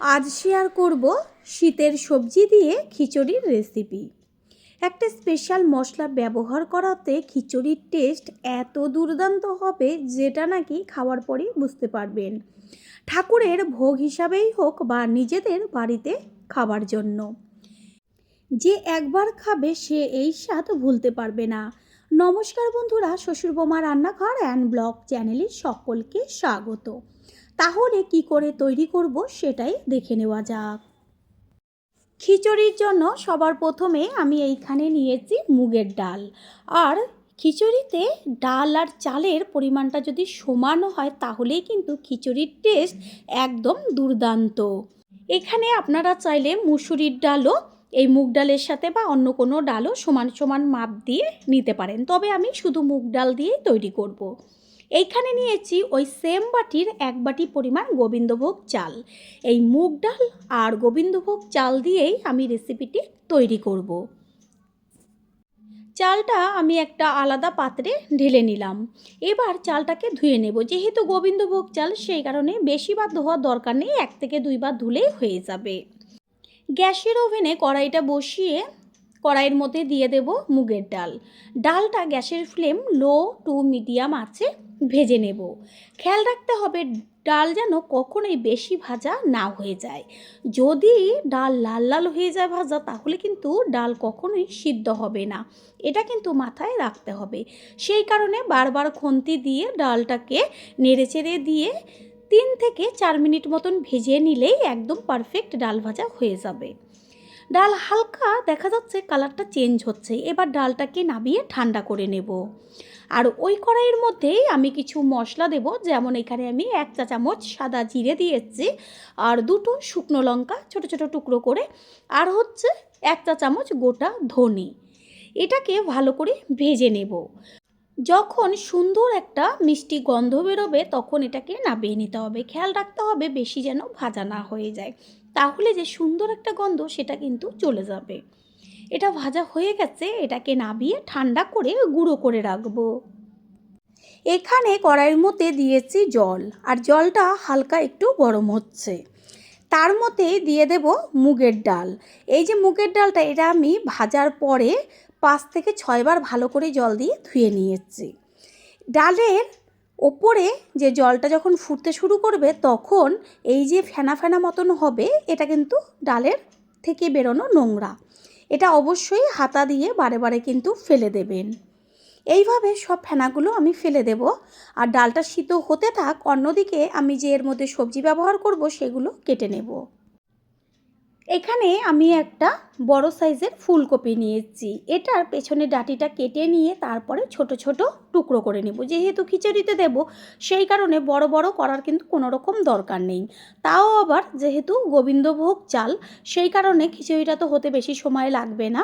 আজ শেয়ার করব শীতের সবজি দিয়ে খিচুড়ির রেসিপি। একটা স্পেশাল মশলা ব্যবহার করাতে খিচুড়ির টেস্ট এত দুর্দান্ত হবে যেটা নাকি খাওয়ার পরেই বুঝতে পারবেন। ঠাকুরের ভোগ হিসাবেই হোক বা নিজেদের বাড়িতে খাবার জন্য। যে একবার খাবে সে এই স্বাদ ভুলতে পারবে না। নমস্কার বন্ধুরা শ্বশুর বোমা রান্নাঘর অ্যান্ড ব্লগ চ্যানেলে সকলকে স্বাগত। তাহলে কি করে তৈরি করব সেটাই দেখে নেওয়া যাক। খিচুড়ির জন্য সবার প্রথমে আমি এইখানে নিয়েছি মুগের ডাল। আর খিচুড়িতে ডাল আর চালের পরিমাণটা যদি সমান হয় তাহলেই কিন্তু খিচুড়ির টেস্ট একদম দুর্দান্ত। এখানে আপনারা চাইলে মুসুরির ডালও, এই মুগ ডালের সাথে বা অন্য কোনো ডালও সমান সমান মাপ দিয়ে নিতে পারেন। তবে আমি শুধু মুগ ডাল দিয়েই তৈরি করব। এইখানে নিয়েছি ওই সেম বাটির এক বাটি পরিমাণ গোবিন্দভোগ চাল। এই মুগ ডাল আর গোবিন্দভোগ চাল দিয়েই আমি রেসিপিটি তৈরি করব। চালটা আমি একটা আলাদা পাত্রে ঢেলে নিলাম। এবার চালটাকে ধুয়ে নেব। যেহেতু গোবিন্দভোগ চাল, সেই কারণে বেশিবার ধোয়ার দরকার নেই, এক থেকে দুইবার ধুলেই হয়ে যাবে। গ্যাসের ওভেনে কড়াইটা বসিয়ে কড়াইয়ের মধ্যে দিয়ে দেব মুগের ডাল। ডালটা গ্যাসের ফ্লেম লো টু মিডিয়াম আছে ভেজে নেব। খেয়াল রাখতে হবে ডাল যেন কখনোই বেশি ভাজা না হয়ে যায়। যদি ডাল লাল লাল হয়ে যায় ভাজা, তাহলে কিন্তু ডাল কখনোই সিদ্ধ হবে না। এটা কিন্তু মাথায় রাখতে হবে। সেই কারণে বারবার খুন্তি দিয়ে ডালটাকে নেড়েচেড়ে দিয়ে তিন থেকে চার মিনিট মতন ভেজে নিলেই একদম পারফেক্ট ডাল ভাজা হয়ে যাবে। ডাল হালকা দেখা যাচ্ছে কালারটা চেঞ্জ হচ্ছে। এবার ডালটাকে নামিয়ে ঠান্ডা করে নেব। আর ওই কড়াইয়ের মধ্যেই আমি কিছু মশলা দেব, যেমন এখানে আমি এক চা চামচ সাদা জিরে দিয়েছি আর দুটো শুকনো লঙ্কা ছোট ছোট টুকরো করে, আর হচ্ছে এক চা চামচ গোটা ধনে। এটাকে ভালো করে ভেজে নেব। যখন সুন্দর একটা মিষ্টি গন্ধ বেরোবে, তখন এটাকে নামিয়ে নিতে হবে। খেয়াল রাখতে হবে বেশি যেন ভাজা না হয়ে যায়। তাহলে যে সুন্দর একটা গন্ধ, সেটা কিন্তু চলে যাবে। এটা ভাজা হয়ে গেছে, এটাকে নামিয়ে ঠান্ডা করে গুঁড়ো করে রাখব। এখানে কড়াইয়ের মধ্যে দিয়েছি জল, আর জলটা হালকা একটু গরম হচ্ছে। তার মধ্যে দিয়ে দেব মুগের ডাল। এই যে মুগের ডালটা, এটা আমি ভাজার পরে পাঁচ থেকে ছয়বার ভালো করে জল দিয়ে ধুয়ে নিয়েছি। ডালের ওপরে যে জলটা যখন ফুটতে শুরু করবে, তখন এই যে ফেনা ফেনা মতন হবে, এটা কিন্তু ডালের থেকে বেরোনো নোংরা। এটা অবশ্যই হাতা দিয়ে বারে বারে কিন্তু ফেলে দেবেন। এইভাবে সব ফেনাগুলো আমি ফেলে দেব। আর ডালটা সিদ্ধ হতে থাক, অন্যদিকে আমি যে এর মধ্যে সবজি ব্যবহার করব, সেগুলো কেটে নেব। এখানে আমি একটা বড় সাইজের ফুলকপি নিয়েছি। এটার পেছনে ডাটিটা কেটে নিয়ে তারপরে ছোট ছোট টুকরো করে নেব। যেহেতু খিচুড়িতে দেব, সেই কারণে বড় বড় করার কিন্তু কোনো রকম দরকার নেই। তাও আবার যেহেতু গোবিন্দভোগ চাল, সেই কারণে খিচুড়িটা তো হতে বেশি সময় লাগবে না।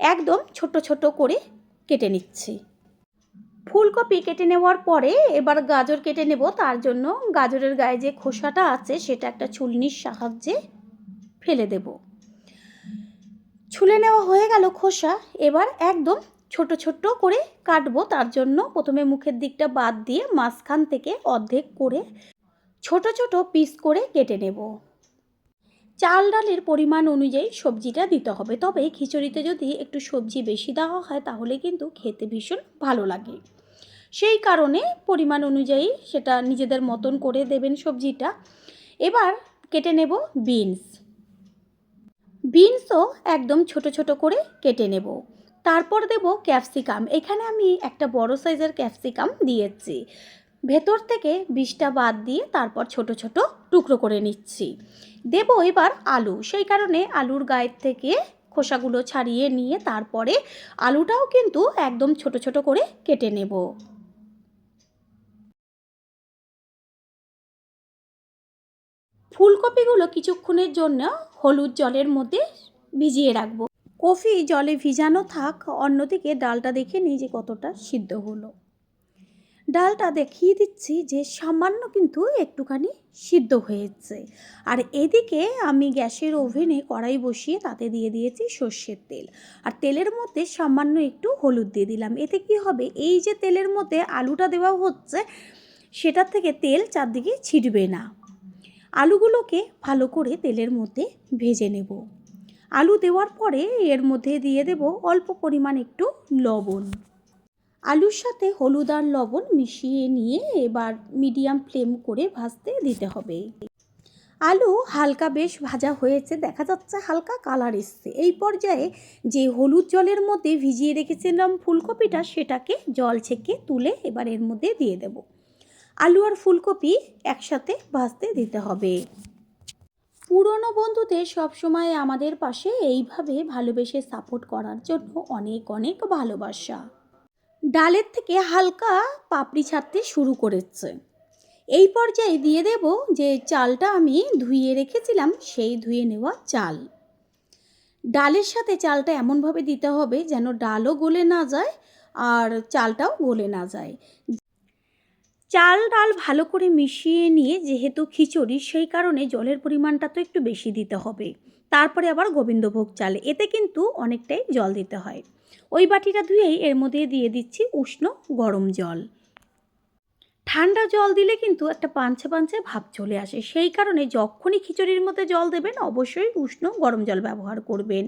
একদম ছোট ছোট করে কেটে নিচ্ছি। ফুলকপি কেটে নেওয়ার পরে এবার গাজর কেটে নেব। তার জন্য গাজরের গায়ে যে খোসাটা আছে, সেটা একটা চুলনির সাহায্যে ফেলে দেব। ছুলে নেওয়া হয়ে গেল খোসা। এবার একদম ছোট ছোট করে কাটবো। তার জন্য প্রথমে মুখের দিকটা বাদ দিয়ে মাঝখান থেকে অর্ধেক করে ছোট ছোট পিস করে কেটে নেব। চাল ডালের পরিমাণ অনুযায়ী সবজিটা দিতে হবে। তবে খিচুড়িতে যদি একটু সবজি বেশি দেওয়া হয়, তাহলে কিন্তু খেতে ভীষণ ভালো লাগে। সেই কারণে পরিমাণ অনুযায়ী সেটা নিজেদের মতন করে দেবেন সবজিটা। এবার কেটে নেব বিনস। বিনসও একদম ছোট ছোট করে কেটে নেব। তারপর দেব ক্যাপসিকাম। এখানে আমি একটা বড় সাইজের ক্যাপসিকাম দিয়েছি। ভেতর থেকে বিষটা বাদ দিয়ে তারপর ছোট ছোট টুকরো করে নিচ্ছি। দেব এবার আলু। সেই কারণে আলুর গায়ের থেকে খোসাগুলো ছাড়িয়ে নিয়ে তারপরে আলুটাও কিন্তু একদম ছোট ছোট করে কেটে নেব। ফুলকপিগুলো কিছুক্ষণের জন্য হলুদ জলের মধ্যে ভিজিয়ে রাখব। কফি জলে ভিজানো থাক, অন্যদিকে ডালটা দেখে যে কতটা সিদ্ধ হলো। ডালটা দেখিয়ে দিচ্ছি যে সামান্য কিন্তু একটুখানি সিদ্ধ হয়েছে। আর এদিকে আমি গ্যাসের ওভেনে কড়াই বসিয়ে তাতে দিয়ে দিয়েছি সর্ষের তেল। আর তেলের মধ্যে সামান্য একটু হলুদ দিয়ে দিলাম। এতে কি হবে? এই যে তেলের মধ্যে আলুটা দেওয়া হচ্ছে, সেটার থেকে তেল চারদিকে ছিটবে না। আলুগুলোকে ভালো করে তেলের মধ্যে ভেজে নেব। আলু দেওয়ার পরে এর মধ্যে দিয়ে দেব অল্প পরিমাণ একটু লবণ। আলুর সাথে হলুদ আর লবণ মিশিয়ে নিয়ে এবার মিডিয়াম ফ্লেম করে ভাজতে দিতে হবে। আলু হালকা বেশ ভাজা হয়েছে, দেখা যাচ্ছে হালকা কালার এসছে। এই পর্যায়ে যে হলুদ জলের মধ্যে ভিজিয়ে রেখেছিলাম ফুলকপিটা, সেটাকে জল ছেঁকে তুলে এবার এর মধ্যে দিয়ে দেব। আলু আর ফুলকপি একসাথে ভাজতে দিতে হবে। পুরনো বন্ধুদের সবসময় আমাদের পাশে এইভাবে ভালোবেসে সাপোর্ট করার জন্য অনেক অনেক ভালোবাসা। ডালের থেকে হালকা পাপড়ি ছাড়তে শুরু করেছে। এই পর্যায়ে দিয়ে দেব যে চালটা আমি ধুয়ে রেখেছিলাম, সেই ধুয়ে নেওয়া চাল। ডালের সাথে চালটা এমনভাবে দিতে হবে যেন ডালও গলে না যায় আর চালটাও গলে না যায়। চাল ডাল ভালো করে মিশিয়ে নিয়ে যেহেতু খিচুড়ি, সেই কারণে জলের পরিমাণটা তো একটু বেশি দিতে হবে। তারপরে আবার গোবিন্দভোগ চাল, এতে কিন্তু অনেকটাই জল দিতে হয়। ওই বাটিটা ধুয়েই এর মধ্যে দিয়ে দিচ্ছি উষ্ণ গরম জল। ঠান্ডা জল দিলে কিন্তু একটা পাঞ্চে পাঞ্চে ভাব চলে আসে। সেই কারণে যখনই খিচুড়ির মধ্যে জল দেবেন, অবশ্যই উষ্ণ গরম জল ব্যবহার করবেন।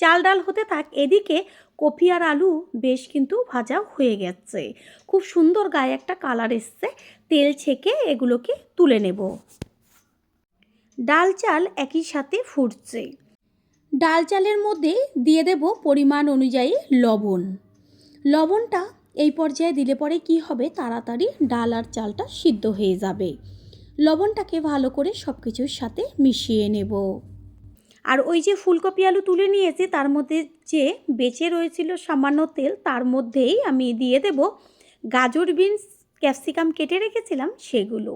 চাল ডাল হতে থাক, এদিকে কপি আর আলু বেশ কিন্তু ভাজা হয়ে গেছে। খুব সুন্দর গায়ে একটা কালার এসছে। তেল ছেঁকে এগুলোকে তুলে নেব। ডাল চাল একই সাথে ফুটছে। ডাল চালের মধ্যে দিয়ে দেব পরিমাণ অনুযায়ী লবণ। লবণটা এই পর্যায়ে দিলে পরে কি হবে তাড়াতাড়ি ডাল আর চালটা সিদ্ধ হয়ে যাবে। লবণটাকে ভালো করে সব কিছুর সাথে মিশিয়ে নেব। আর ওই যে ফুলকপি আলু তুলে নিয়েছি, তার মধ্যে যে বেঁচে রয়েছিল সামান্য তেল, তার মধ্যেই আমি দিয়ে দেব গাজর, বিনস, ক্যাপসিকাম কেটে রেখেছিলাম সেগুলো।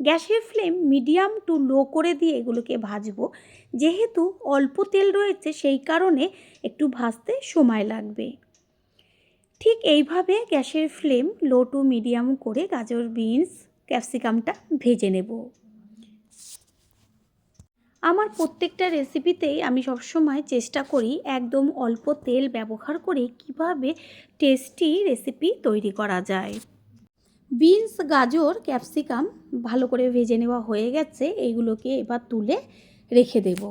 গ্যাসের ফ্লেম মিডিয়াম টু লো করে দিয়ে এগুলোকে ভাজবো। যেহেতু অল্প তেল রয়েছে, সেই কারণে একটু ভাজতে সময় লাগবে। ঠিক এইভাবে গ্যাসের ফ্লেম লো টু মিডিয়াম করে গাজর, বিনস, ক্যাপসিকামটা ভেজে নেব। আমার প্রত্যেকটা রেসিপিতেই আমি সবসময় চেষ্টা করি একদম অল্প তেল ব্যবহার করে কীভাবে টেস্টি রেসিপি তৈরি করা যায়। বিনস গাজর ক্যাপসিকাম ভালো করে ভেজে নেওয়া হয়ে গেছে, এইগুলোকে এবার তুলে রেখে দেব।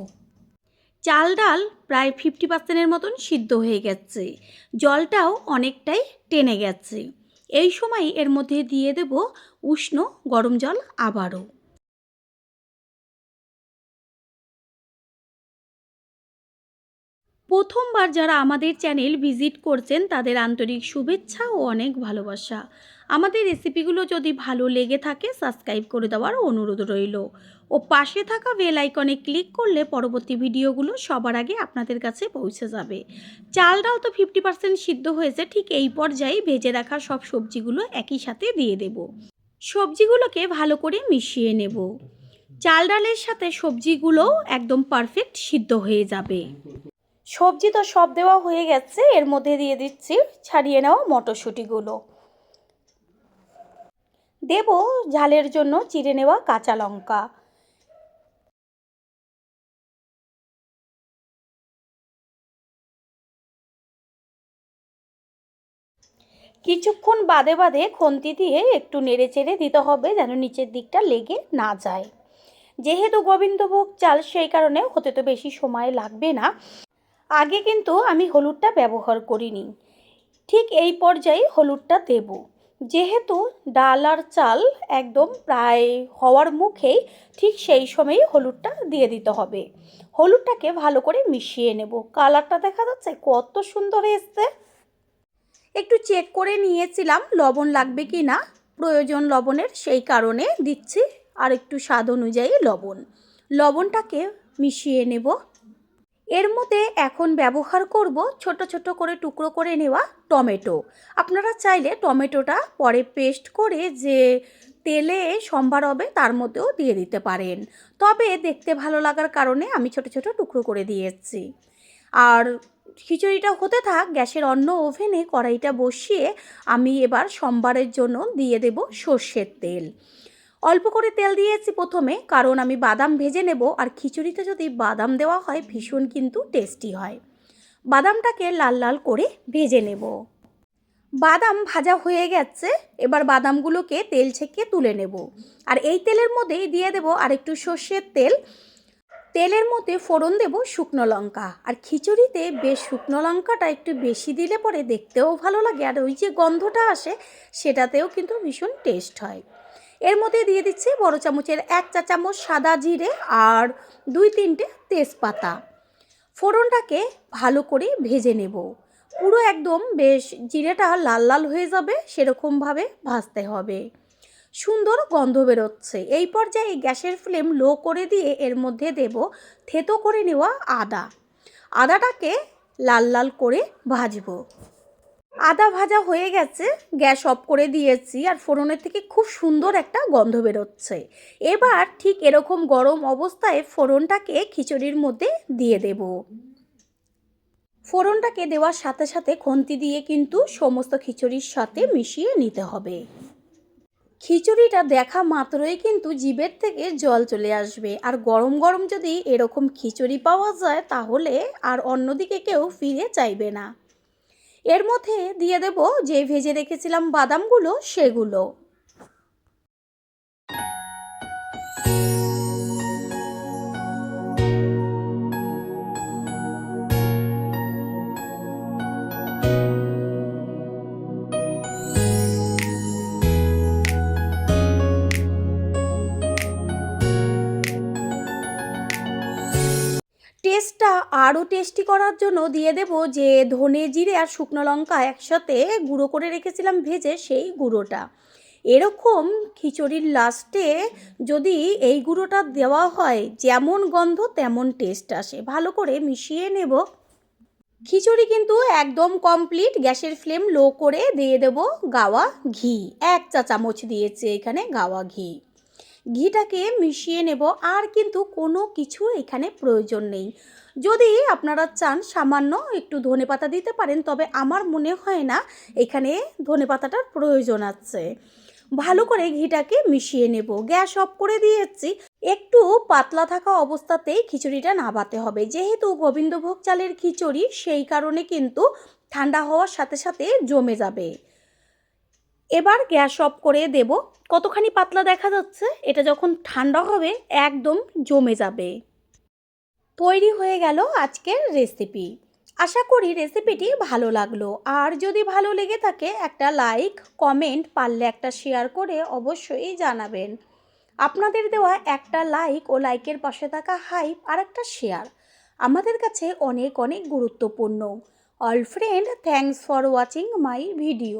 চাল ডাল প্রায় ফিফটি পার্সেন্টের মতন সিদ্ধ হয়ে গেছে, জলটাও অনেকটাই টেনে গেছে। এই সময় এর মধ্যে দিয়ে দেব উষ্ণ গরম জল আবারও। প্রথমবার যারা আমাদের চ্যানেল ভিজিট করছেন, তাদের আন্তরিক শুভেচ্ছা ও অনেক ভালোবাসা। আমাদের রেসিপিগুলো যদি ভালো লেগে থাকে, সাবস্ক্রাইব করে দেওয়ার অনুরোধ রইল। ও পাশে থাকা বেল আইকনে ক্লিক করলে পরবর্তী ভিডিওগুলো সবার আগে আপনাদের কাছে পৌঁছে যাবে। চাল ডাল তো ফিফটি পার্সেন্ট সিদ্ধ হয়েছে, ঠিক এই পর্যায়ে ভেজে রাখা সব সবজিগুলো একই সাথে দিয়ে দেব। সবজিগুলোকে ভালো করে মিশিয়ে নেব। চাল ডালের সাথে সবজিগুলো একদম পারফেক্ট সিদ্ধ হয়ে যাবে। সবজি তো সব দেওয়া হয়ে গেছে, এর মধ্যে দিয়ে দিচ্ছি, ছাড়িয়ে নেওয়া মটরশুঁটিগুলো। দেব ঝালের জন্য চিড়ে নেওয়া কাঁচা লঙ্কা। কিছুক্ষণ বাদে বাদে খন্তি দিয়ে একটু নেড়ে চেড়ে দিতে হবে যেন নিচের দিকটা লেগে না যায়। যেহেতু গোবিন্দভোগ চাল সেই কারণে হতে তো বেশি সময় লাগবে না আগে কিন্তু আমি হলুদটা ব্যবহার করিনি। ঠিক এই পর্যায়ে হলুদটা দেব। যেহেতু ডাল আর চাল একদম প্রায় হওয়ার মুখেই ঠিক সেই সময়ই হলুদটা দিয়ে দিতে হবে। হলুদটাকে ভালো করে মিশিয়ে নেব। কালারটা দেখা যাচ্ছে কত সুন্দর এসছে। একটু চেক করে নিয়েছিলাম লবণ লাগবে কি না। প্রয়োজন লবণের সেই কারণে দিচ্ছি। আর একটু স্বাদ অনুযায়ী লবণ। লবণটাকে মিশিয়ে নেব। এর মধ্যে এখন ব্যবহার করব ছোট ছোট করে টুকরো করে নেওয়া টমেটো। আপনারা চাইলে টমেটোটা পরে পেস্ট করে যে তেলে সম্ভার হবে তার মধ্যেও দিয়ে দিতে পারেন। তবে দেখতে ভালো লাগার কারণে আমি ছোট ছোট টুকরো করে দিয়েছি। আর খিচুড়িটা হতে থাক, গ্যাসের অন্য ওভেনে কড়াইটা বসিয়ে আমি এবার সম্বারের জন্য দিয়ে দেব সর্ষের তেল। অল্প করে তেল দিয়েছি প্রথমে, কারণ আমি বাদাম ভেজে নেব আর খিচুড়িতে যদি বাদাম দেওয়া হয়, ভীষণ কিন্তু টেস্টি হয়। বাদামটাকে লাল লাল করে ভেজে নেব। বাদাম ভাজা হয়ে গেছে, এবার বাদামগুলোকে তেল ছেঁকে তুলে নেব। আর এই তেলের মধ্যেই দিয়ে দেব আর একটু সর্ষের তেল। তেলের মধ্যে ফোড়ন দেব শুকনো লঙ্কা। আর খিচুড়িতে বেশ শুকনো লঙ্কাটা একটু বেশি দিলে পরে দেখতেও ভালো লাগে, আর ওই যে গন্ধটা আসে, সেটাতেও কিন্তু ভীষণ টেস্ট হয়। এর মধ্যে দিয়ে দিচ্ছি বড় চামচের এক চা চামচ সাদা জিরে আর দুই তিনটে তেজপাতা। ফোড়নটাকে ভালো করে ভেজে নেব। পুরো একদম বেশ জিরেটা লাল লাল হয়ে যাবে, সেরকমভাবে ভাজতে হবে। সুন্দর গন্ধ বেরোচ্ছে। এই পর্যায়ে গ্যাসের ফ্লেম লো করে দিয়ে এর মধ্যে দেব থেতো করে নেওয়া আদা। আদাটাকে লাল লাল করে ভাজবো। আদা ভাজা হয়ে গেছে, গ্যাস অফ করে দিয়েছি আর ফোড়নের থেকে খুব সুন্দর একটা গন্ধ বেরোচ্ছে। এবার ঠিক এরকম গরম অবস্থায় ফোড়নটাকে খিচুড়ির মধ্যে দিয়ে দেব। ফোড়নটাকে দেওয়ার সাথে সাথে খন্তি দিয়ে কিন্তু সমস্ত খিচুড়ির সাথে মিশিয়ে নিতে হবে। খিচুড়িটা দেখা মাত্রই কিন্তু জিভের থেকে জল চলে আসবে। আর গরম গরম যদি এরকম খিচুড়ি পাওয়া যায় তাহলে আর অন্যদিকে কেউ ফিরে চাইবে না। এর মধ্যে দিয়ে দেব যে ভেজে রেখেছিলাম বাদামগুলো সেগুলো। আরও টেস্টি করার জন্য দিয়ে দেব যে ধনে জিরে আর শুকনো লঙ্কা একসাথে গুঁড়ো করে রেখেছিলাম ভেজে সেই গুঁড়োটা। এরকম খিচুড়ির লাস্টে যদি এই গুঁড়োটা দেওয়া হয়, যেমন গন্ধ তেমন টেস্ট আসে। ভালো করে মিশিয়ে নেব। খিচুড়ি কিন্তু একদম কমপ্লিট গ্যাসের ফ্লেম লো করে দিয়ে দেব গাওয়া ঘি। এক চা চামচ দিয়েছে এখানে গাওয়া ঘি। ঘিটাকে মিশিয়ে নেব, আর কিন্তু কোনো কিছু এখানে প্রয়োজন নেই। যদি আপনারা চান সামান্য একটু ধনে পাতা দিতে পারেন, তবে আমার মনে হয় না এখানে ধনে পাতাটার প্রয়োজন আছে। ভালো করে ঘিটাকে মিশিয়ে নেব। গ্যাস অফ করে দিয়েছি। একটু পাতলা থাকা অবস্থাতেই খিচুড়িটা নাবাতে হবে। যেহেতু গোবিন্দভোগ চালের খিচুড়ি, সেই কারণে কিন্তু ঠান্ডা হওয়ার সাথে সাথে জমে যাবে। এবার গ্যাস অফ করে দেব। কতখানি পাতলা দেখা যাচ্ছে? এটা যখন ঠান্ডা হবে, একদম জমে যাবে। তৈরি হয়ে গেল আজকের রেসিপি আশা করি রেসিপিটি ভালো লাগল। আর যদি ভালো লেগে থাকে, একটা লাইক কমেন্ট পারলে একটা শেয়ার করে অবশ্যই জানাবেন। আপনাদের দেওয়া একটা লাইক ও লাইকের পাশে থাকা হাইপ আর একটা শেয়ার আমাদের কাছে অনেক অনেক গুরুত্বপূর্ণ। All friend thanks for watching my video